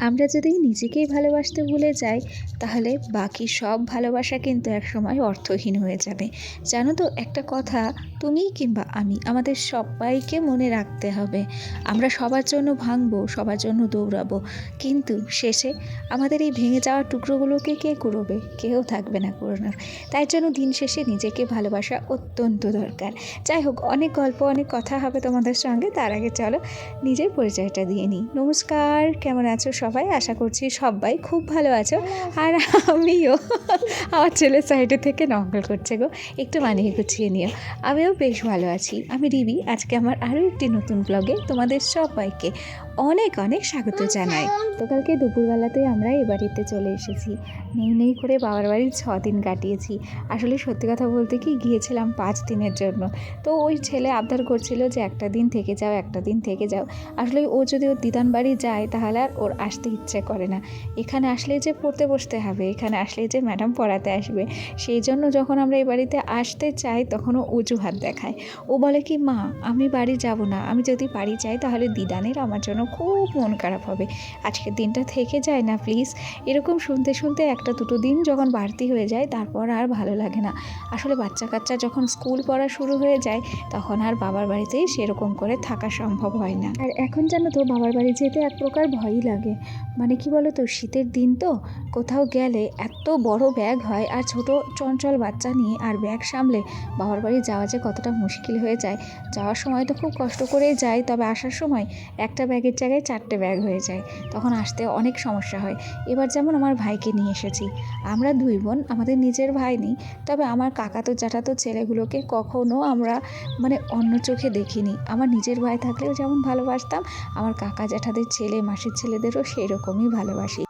আমরা যদি নিজেকেই ভালোবাসতে ভুলে যাই, তাহলে বাকি সব ভালোবাসা কিন্তু একসময় অর্থহীন হয়ে যাবে। জানো তো, একটা কথা তুমি কিংবা আমি, আমাদের সবাইকে মনে রাখতে হবে। আমরা সবার জন্য ভাঙবো, সবার জন্য দৌড়াবো। কিন্তু শেষে আমাদের এই ভেঙে যাওয়া টুকরোগুলোকে কে কুড়োবে? কেউ থাকবে না কুড়োনোর। তাই জন্য দিন শেষে নিজেকে ভালোবাসা অত্যন্ত দরকার। যাই হোক, অনেক গল্প, অনেক কথা হবে তোমাদের সঙ্গে। তার আগে চলো, নিজের পরিচয়টা দিয়ে নিই। নমস্কার, কেমন আছো সবাই? আশা করছি সবাই খুব ভালো আছো। আর আমিও। আমার ছেলের সাইডে থেকে নকল করছে গো। একটু মানিয়ে গুছিয়ে নিও। আমিও বেশ ভালো আছি। আমি রিবি আজকে আমার আরও একটি নতুন ব্লগে তোমাদের সবাইকে অনেক অনেক স্বাগত জানাই। তো কালকে দুপুরবেলাতেই আমরা এ বাড়িতে চলে এসেছি। নেই নেই করে বাবার বাড়ির ছ দিন কাটিয়েছি। আসলে সত্যি কথা বলতে কি, গিয়েছিলাম পাঁচ দিনের জন্য। তো ওই ছেলে আবদার করছিল যে একটা দিন থেকে যাও, একটা দিন থেকে যাও। আসলে ও যদি ওর দিদান বাড়ি যায়, তাহলে আর ওর আসতে ইচ্ছে করে না। এখানে আসলে যে পড়তে বসতে হবে, এখানে আসলে যে ম্যাডাম পড়াতে আসবে। সেই জন্য যখন আমরা এই বাড়িতে আসতে চাই তখনও অজুহাত দেখায়। ও বলে কি, মা, আমি বাড়ি যাব না। আমি যদি বাড়ি যাই, তাহলে দিদানের আমার জন্য খুব মন খারাপ হবে। আজকের দিনটা থেকে যায় না প্লিজ এরকম শুনতে শুনতে একটা দুটো দিন যখন বাড়তি হয়ে যায়, তারপর আর ভালো লাগে না। আসলে বাচ্চা কাচ্চা যখন স্কুল পড়া শুরু হয়ে যায়, তখন আর বাবার বাড়িতেই সেরকম করে থাকা সম্ভব হয় না। আর এখন জানো তো, বাবার বাড়ি যেতে এক প্রকার ভয়ই লাগে। মানে কি বলো তো শীতের দিন তো, কোথাও গেলে এত বড় ব্যাগ হয় আর ছোট চঞ্চল বাচ্চা নিয়ে আর ব্যাগ সামলে বাবার বাড়ি যাওয়া যে কতটা মুশকিল হয়ে যায়। যাওয়ার সময় তো খুব কষ্ট করেই যাই তবে আসার সময় একটা ব্যাগের জায়গায় চারটে ব্যাগ হয়ে যায়, তখন আসতে অনেক সমস্যা হয়। এবার যেমন আমার ভাইকে নিয়ে এসেছি, আমরা দুই বোন, আমাদের নিজের ভাই নেই, তবে আমার কাকাতো জ্যাঠাতো ছেলেগুলোকে কখনো আমরা মানে অন্য চোখে দেখিনি। আমার নিজের ভাই থাকলেও যেমন ভালোবাসতাম, আমার কাকা জ্যাঠাদের ছেলে, মাসির ছেলেদেরও সেরকমই ভালোবাসি।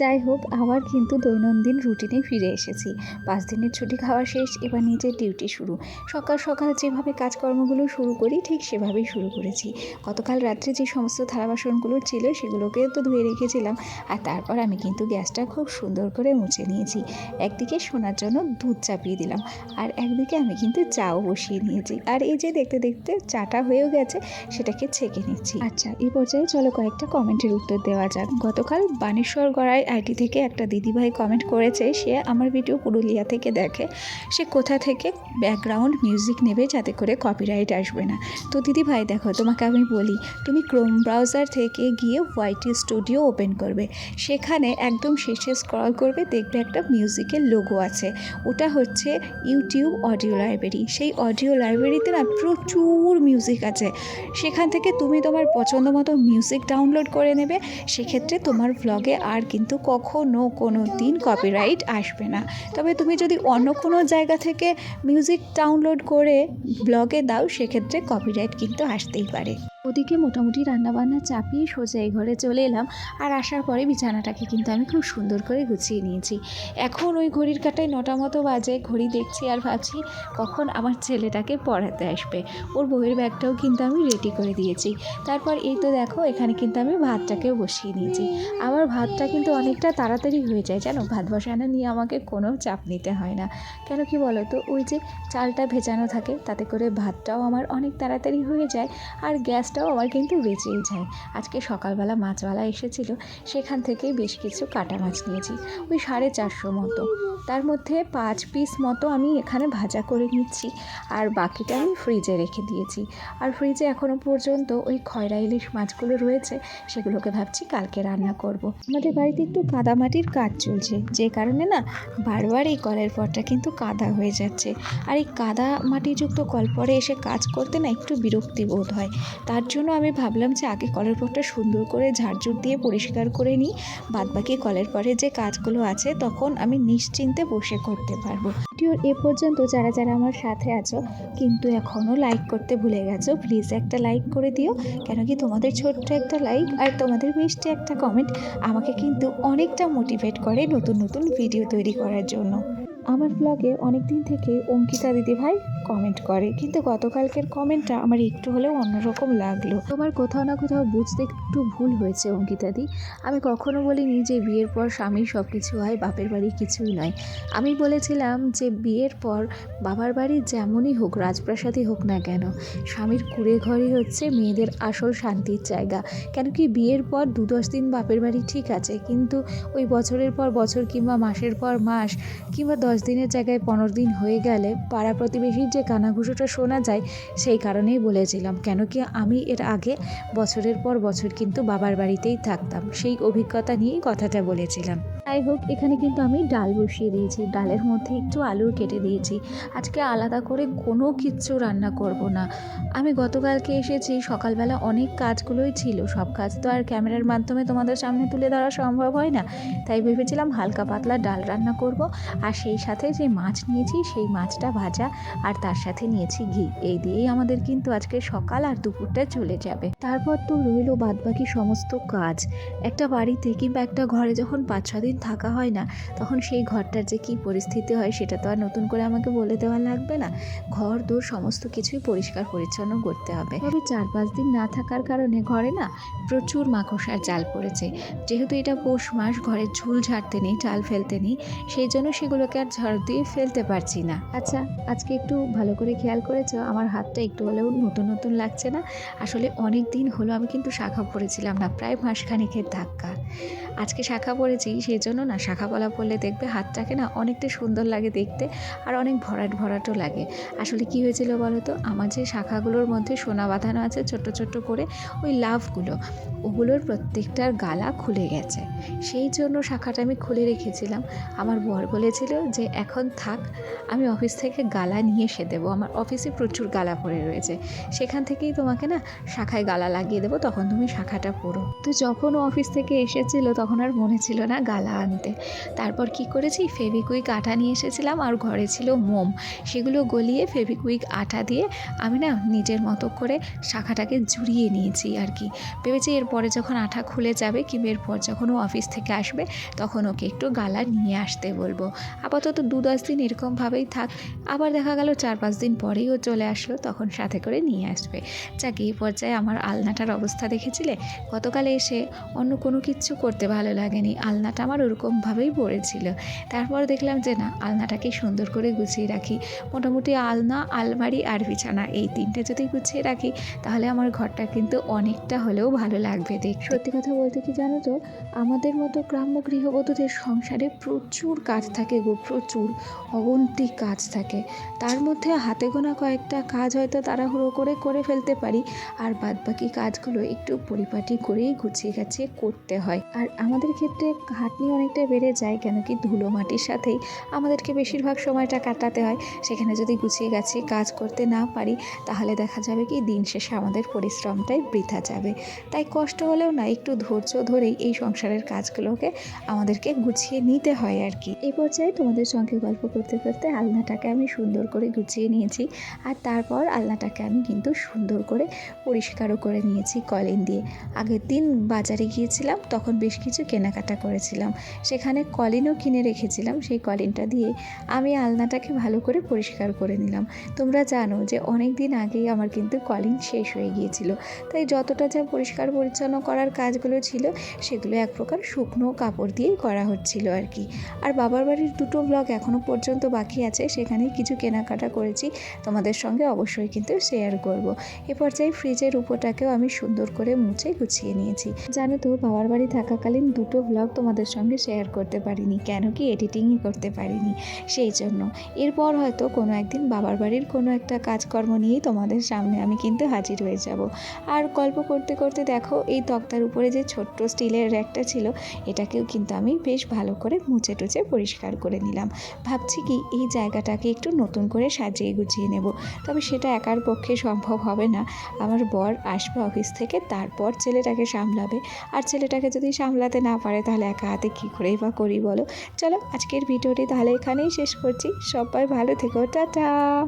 যাই হোক, আবার কিন্তু দৈনন্দিন রুটিনে ফিরে এসেছি। পাঁচ দিনের ছুটি খাওয়া শেষ, এবার নিজের ডিউটি শুরু। সকাল সকাল যেভাবে কাজকর্মগুলো শুরু করি, ঠিক সেভাবেই শুরু করেছি। গতকাল রাত্রে যে সমস্ত থালা বাসনগুলো ছিল সেগুলোকে তো ধুয়ে রেখেছিলাম। আর তারপর আমি কিন্তু গ্যাসটা খুব সুন্দর করে মুছে নিয়েছি। একদিকে শোনার জন্য দুধ চাপিয়ে দিলাম, আর একদিকে আমি কিন্তু চাও বসিয়ে নিয়েছি। আর এই যে দেখতে দেখতে চাটা হয়েও গেছে, সেটাকে ছেঁকে নিচ্ছি। আচ্ছা এই পর্যায়ে চলো কয়েকটা কমেন্টের উত্তর দেওয়া যাক। গতকাল বানেশ্বর গড়াই আইটি থেকে একটা দিদিভাই কমেন্ট করেছে, সে আমার ভিডিও পুরুলিয়া থেকে দেখে। সে কোথা থেকে ব্যাকগ্রাউন্ড মিউজিক নেবে যাতে করে কপিরাইট আসবে না। তো দিদিভাই, দেখো, তোমাকে আমি বলি, তুমি ক্রোম ব্রাউজার থেকে গিয়ে ওয়াইটি স্টুডিও ওপেন করবে। সেখানে একদম শেষে স্ক্রল করবে, দেখবে একটা মিউজিকের লোগো আছে। ওটা হচ্ছে ইউটিউব অডিও লাইব্রেরি সেই অডিও লাইব্রেরিতে না প্রচুর মিউজিক আছে। সেখান থেকে তুমি তোমার পছন্দ মতো মিউজিক ডাউনলোড করে নেবে। সেক্ষেত্রে তোমার ভ্লগে আর কিন্তু কখনো কোনো দিন কপিরাইট আসবে না। তবে তুমি যদি অন্য কোনো জায়গা থেকে মিউজিক ডাউনলোড করে ব্লগে দাও, সেক্ষেত্রে কপিরাইট কিন্তু আসতেই পারে। ওদিকে মোটামুটি রান্নাবান্না চাপিয়ে সোজা এই ঘরে চলে এলাম। আর আসার পরে বিছানাটাকে কিন্তু আমি খুব সুন্দর করে গুছিয়ে নিয়েছি। এখন ওই ঘড়ির কাটায় নটা মতো বাজে, ঘড়ি দেখছি আর ভাবছি কখন আমার ছেলেটাকে পড়াতে আসবে। ওর বইয়ের ব্যাগটাও কিন্তু আমি রেডি করে দিয়েছি। তারপর এই তো দেখো, এখানে কিন্তু আমি ভাতটাকেও বসিয়ে নিয়েছি। আমার ভাতটা কিন্তু অনেকটা তাড়াতাড়ি হয়ে যায়, জানো? ভাত বসানো নিয়ে আমাকে কোনো চাপ নিতে হয় না। কেন কি বলো তো, ওই যে চালটা ভেজানো থাকে, তাতে করে ভাতটাও আমার অনেক তাড়াতাড়ি হয়ে যায়। আর গ্যাসটাও আমার কিন্তু বেঁচেই যায়। আজকে সকালবেলা মাছওয়ালা এসেছিল, সেখান থেকেই বেশ কিছু কাটা মাছ নিয়েছি, ওই সাড়ে চারশো মতো। তার মধ্যে পাঁচ পিস মতো আমি এখানে ভাজা করে নিচ্ছি, আর বাকিটা আমি ফ্রিজে রেখে দিয়েছি। আর ফ্রিজে এখনও পর্যন্ত ওই খয়রা ইলিশ মাছগুলো রয়েছে, সেগুলোকে ভাবছি কালকে রান্না করব। আমাদের বাড়িতে একটু কাদামাটির কাজ চলছে, যে কারণে না বারবার এই কলের পরটা কিন্তু কাদা হয়ে যাচ্ছে। আর এই কাদা মাটিযুক্ত কল পরে এসে কাজ করতে না একটু বিরক্তি বোধ হয়। তার জন্য আমি ভাবলাম যে আগে কলের পরটা সুন্দর করে ঝাড়ঝুট দিয়ে পরিষ্কার করে নিই। বাদবাকি কলের পরে যে কাজগুলো আছে, তখন আমি নিশ্চিন্তে বসে করতে পারব। ভিডিওর এ পর্যন্ত যারা যারা আমার সাথে আছো, কিন্তু এখনও লাইক করতে ভুলে গেছো প্লিজ একটা লাইক করে দিও। কেন কি তোমাদের ছোট্ট একটা লাইক আর তোমাদের মিষ্টি একটা কমেন্ট আমাকে কিন্তু অনেকটা মোটিভেট করে নতুন নতুন ভিডিও তৈরি করার জন্য। আমার ব্লগে অনেক দিন থেকে অঙ্কিতা দিদি ভাই কমেন্ট করে। কিন্তু গতকালকের কমেন্টটা আমার একটু হলেও অন্যরকম লাগল। তোমার কোথাও না কোথাও বুঝতে একটু ভুল হয়েছে, অঙ্কিতাদি। আমি কখনো বলিনি যে বিয়ের পর স্বামীর সব কিছু হয়, বাপের বাড়ি কিছুই নয়। আমি বলেছিলাম যে বিয়ের পর বাবার বাড়ি যেমনই হোক, রাজপ্রাসাদই হোক না কেন, স্বামীর কুড়ে ঘরই হচ্ছে মেয়েদের আসল শান্তির জায়গা। কেন কি বিয়ের পর দু দশ দিন বাপের বাড়ি ঠিক আছে, কিন্তু ওই বছরের পর বছর কিংবা মাসের পর মাস কিংবা দশ দিনের জায়গায় পনেরো দিন হয়ে গেলে পাড়া প্রতিবেশীর যে কানাঘুষোটা শোনা যায়, সেই কারণেই বলেছিলাম, কেন কি আমি এর আগে বছরের পর বছর কিন্তু বাবার বাড়িতেই থাকতাম। সেই অভিজ্ঞতা নিয়েই কথাটা বলেছিলাম। যাই হোক, এখানে কিন্তু আমি ডাল বসিয়ে দিয়েছি। ডালের মধ্যে একটু আলু কেটে দিয়েছি। আজকে আলাদা করে কোনো কিচ্ছু রান্না করব না। আমি গতকালকে এসেছি, সকালবেলা অনেক কাজগুলোই ছিল। সব কাজ তো আর ক্যামেরার মাধ্যমে তোমাদের সামনে তুলে ধরা সম্ভব হয় না। তাই ভেবেছিলাম হালকা পাতলা ডাল রান্না করব। আর সেই সাথে যে মাছ নিয়েছি, সেই মাছটা ভাজা। আর তার সাথে নিয়েছি ঘি। এই দিয়েই আমাদের কিন্তু আজকে সকাল আর দুপুরটা চলে যাবে। তারপর তো রইল বাদবাকি সমস্ত কাজ। একটা বাড়িতে কিংবা একটা ঘরে যখন পাঁচ, ছ দিন থাকা হয় না, তখন সেই ঘরটার যে কী পরিস্থিতি হয় সেটা তো আর নতুন করে আমাকে বলে দেওয়া লাগবে না। ঘর, দূর সমস্ত কিছুই পরিষ্কার, পরিচ্ছন্ন করতে হবে। তবে চার, পাঁচ দিন না থাকার কারণে ঘরে না প্রচুর মাকড়সার জাল পড়েছে। যেহেতু এটা পৌষ মাস, ঘরে ঝুল ঝাড়তে নেই, চাল ফেলতে নেই, সেই জন্য সেগুলোকে আর ঝড় দিয়ে ফেলতে পারছি না। আচ্ছা আজকে একটু ভালো করে খেয়াল করেছ? আমার হাতটা একটু হলেও নতুন নতুন লাগছে না? আসলে অনেক দিন হলো আমি কিন্তু শাখা পড়েছিলাম না, প্রায় মাসখানেকের ধাক্কা। আজকে শাখা পড়েছি সেই জন্য না শাখা পলা পরলে দেখবে হাতটাকে না অনেকটা সুন্দর লাগে দেখতে আর অনেক ভরাট ভরাটও লাগে। আসলে কি হয়েছিল বলো তো আমার যে শাখাগুলোর মধ্যে সোনা বাঁধানো আছে ছোট্ট ছোট্ট করে, ওই লাভগুলো ওগুলোর প্রত্যেকটার গালা খুলে গেছে। সেই জন্য শাখাটা আমি খুলে রেখেছিলাম। আমার বর বলেছিল যে, এখন থাক, আমি অফিস থেকে গালা নিয়ে এসে দেবো। আমার অফিসে প্রচুর গালা পড়ে রয়েছে। সেখান থেকেই তোমাকে না শাখায় গালা লাগিয়ে দেবো, তখন তুমি শাখাটা পড়ো। তো যখন অফিস থেকে এসেছিল, তখন আর মনে ছিল না গালা আনতে। তারপর কি করেছি? ফেভিকুইক আটা নিয়ে এসেছিলাম, আর ঘরে ছিল মোম। সেগুলো গলিয়ে ফেভিকুইক আটা দিয়ে আমি না নিজের মতো করে শাখাটাকে জুড়িয়ে নিয়েছি আর কি। ভেবেছি এরপরে যখন আঠা খুলে যাবে, কিংবা এরপর যখন ও অফিস থেকে আসবে, তখন ওকে একটু গালা নিয়ে আসতে বলব। আপাতত দু দশ দিন এরকমভাবেই থাক। আবার দেখা গেল চার পাঁচ দিন পরেই ও চলে আসলো, তখন সাথে করে নিয়ে আসবে। যাক, এই পর্যায়ে আমার আলনাটার অবস্থা দেখেছিলে? গতকালে এসে অন্য কোনো কিচ্ছু করতে ভালো লাগেনি। আলনাটা আমার ওরকমভাবেই পড়েছিল। তারপর দেখলাম যে না, আলনাটাকে সুন্দর করে গুছিয়ে রাখি। মোটামুটি আলনা, আলমারি আর বিছানা এই তিনটে যদি গুছিয়ে রাখি, তাহলে আমার ঘরটা কিন্তু অনেকটা হলেও ভালো লাগবে দেখ সত্যি কথা বলতে কি জানো তো? আমাদের মতো গ্রাম্য গৃহবধূদের সংসারে প্রচুর কাজ থাকে গো, প্রচুর। অগন্তি কাজ থাকে। তার মধ্যে হাতে গোনা কয়েকটা কাজ হয়তো তাড়াহুড়ো করে করে ফেলতে পারি। আর বাদ বাকি কাজগুলো একটু পরিপাটি করেই গুছিয়ে গাছিয়ে করতে হয়। আর আমাদের ক্ষেত্রে খাটনি অনেকটা বেড়ে যায় কেন কি ধুলো মাটির সাথেই। আমাদেরকে বেশিরভাগ সময়টা কাটাতে হয়। সেখানে যদি গুছিয়ে গাছিয়ে কাজ করতে না পারি, তাহলে দেখা যাবে কি দিন শেষে আমাদের পরিশ্রমটাই বৃথা যাবে। তাই কষ্ট হলেও না, একটু ধৈর্য ধরেই এই সংসারের কাজগুলোকে আমাদেরকে গুছিয়ে নিতে হয় আর কি। এই পর্যায়ে তোমাদের সঙ্গে গল্প করতে করতে আলনাটাকে আমি সুন্দর করে গুছিয়ে নিয়েছি। আর তারপর আলনাটাকে আমি কিন্তু সুন্দর করে পরিষ্কারও করে নিয়েছি কলিন দিয়ে। আগের দিন বাজারে গিয়েছিলাম, তখন বেশ কিছু কেনাকাটা করেছিলাম। সেখানে কলিনও কিনে রেখেছিলাম, সেই কলিনটা দিয়ে আমি আলনাটাকে ভালো করে পরিষ্কার করে নিলাম। তোমরা জানো যে অনেক দিন আগেই আমার কিন্তু কলিন শেষ হয়ে গিয়েছিল। তাই যতটা যা পরিষ্কার পরিচ্ছন্ন করার কাজগুলো ছিল, সেগুলো এক প্রকার শুকনো কাপড় দিয়েই করা হচ্ছিল আর কি। আর বাবার বাড়ির দুটো ব্লগ এখনও পর্যন্ত বাকি আছে সেখানে কিছু কেনাকাটা করেছি, তোমাদের সঙ্গে অবশ্যই কিন্তু শেয়ার করব। এ পর্যায়ে ফ্রিজের উপরটাকেও আমি সুন্দর করে মুছে গুছিয়ে নিয়েছি। জানো তো, বাবার বাড়ি থাকাকালীন দুটো ব্লগ তোমাদের সঙ্গে শেয়ার করতে পারিনি, কেন কি এডিটিংই করতে পারিনি। সেই জন্য। এরপর হয়তো কোনো একদিন বাবার বাড়ির কোনো একটা কাজকর্ম নিয়েই তোমাদের সামনে আমি কিন্তু হাজির হয়ে যাব। আর গল্প করতে করতে দেখো, এই তক্তার উপরে যে ছোট্ট স্টিলের র্যাকটা ছিল, এটাকেও কিন্তু আমি বেশ ভালো করে মুছে টুচে পরিষ্কার করে নিলাম। ভাবছি কি, এই জায়গাটাকে একটু নতুন করে সাজিয়ে গুছিয়ে নেব। তবে সেটা একার পক্ষে সম্ভব হবে না। আমার বর আসবে অফিস থেকে, তারপর ছেলেটাকে সামলাবে। আর ছেলেটাকে যদি সামলাতে না পারে, তাহলে একা হাতে কী করেই বা করি বলো? চলো, আজকের ভিডিওটি তাহলে এখানেই শেষ করছি। সবাই ভালো থেকো, টাটা!